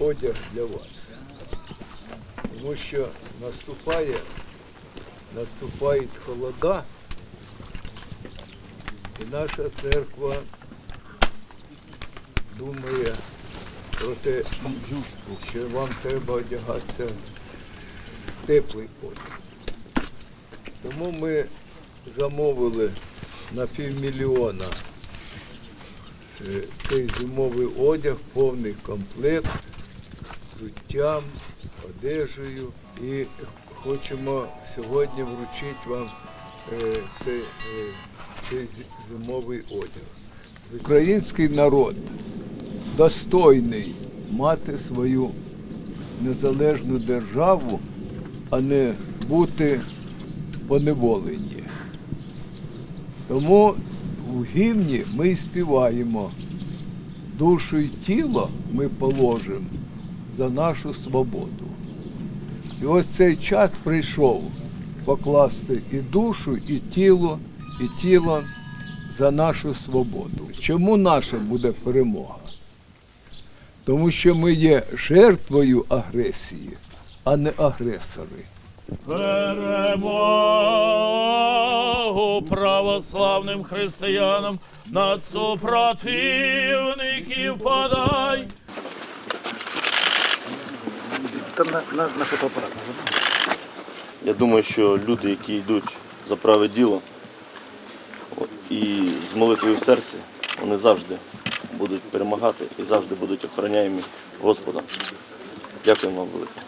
одяг для вас. Тому що наступає, наступають холода, і наша церква думає про те, що вам треба одягатися теплий одяг. Тому ми замовили на півмільйона е, цей зимовий одяг, повний комплект взуттям, одежею. І хочемо сьогодні вручити вам е, цей, е, цей зимовий одяг. Український народ достойний мати свою незалежну державу, а не бути поневолені. Тому в гімні ми співаємо. Душу й тіло ми положимо за нашу свободу. І ось цей час прийшов покласти і душу, і тіло, і тіло за нашу свободу. Чому наша буде перемога? Тому що ми є жертвою агресії, а не агресори. Перемогу православним християнам над супротивників подай. Там на, на, на фотоапарат. Я думаю, що люди, які йдуть за праве діло і з молитвою в серці, вони завжди будуть перемагати і завжди будуть охороняємі Господом. Дякую вам велике.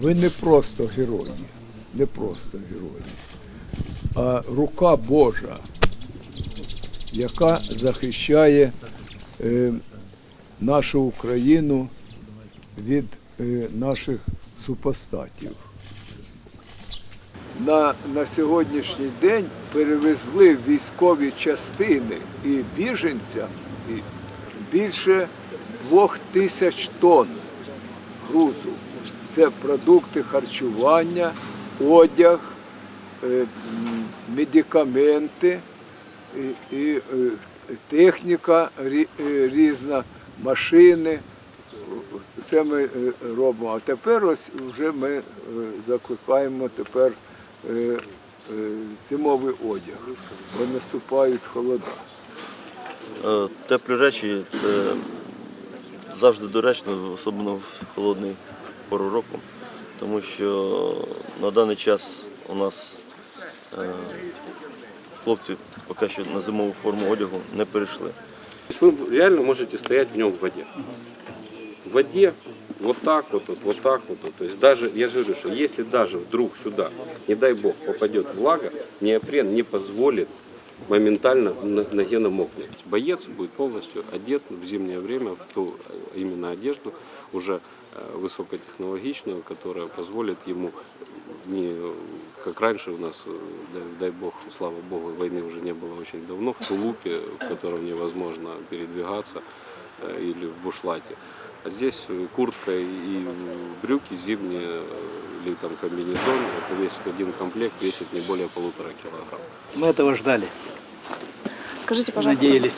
Ви не просто герої, не просто герої, а рука Божа, яка захищає е, нашу Україну від е, наших супостатів. На, на сьогоднішній день перевезли військові частини і біженцям і більше двох тисяч тонн грузу. Це продукти харчування, одяг, е, медикаменти і, е, техніка різна, машини. Це ми е, робимо. А тепер ось вже ми е, закликаємо тепер е, зимовий одяг, бо наступають холода. Теплі речі це завжди доречно, особливо в холодний пору року, тому що на даний час у нас хлопці поки що на зимову форму одягу не перейшли. То есть вы реально можете стоять в нем в воде. В воде вот так вот, вот, вот так вот. То есть даже, я же говорю, что если даже вдруг сюда, не дай бог, попадет влага, неопрен не позволит моментально на- ноге намокнуть. Боец будет полностью одет в зимнее время в ту э, именно одежду, уже э, высокотехнологичную, которая позволит ему не как раньше у нас, э, дай, дай бог, слава богу, войны уже не было очень давно, в тулупе, в котором невозможно передвигаться, или в бушлате. А здесь куртка и брюки зимние, или там комбинезон, это весь один комплект весит не более полутора килограмм. Мы этого ждали, Скажите, пожалуйста, надеялись.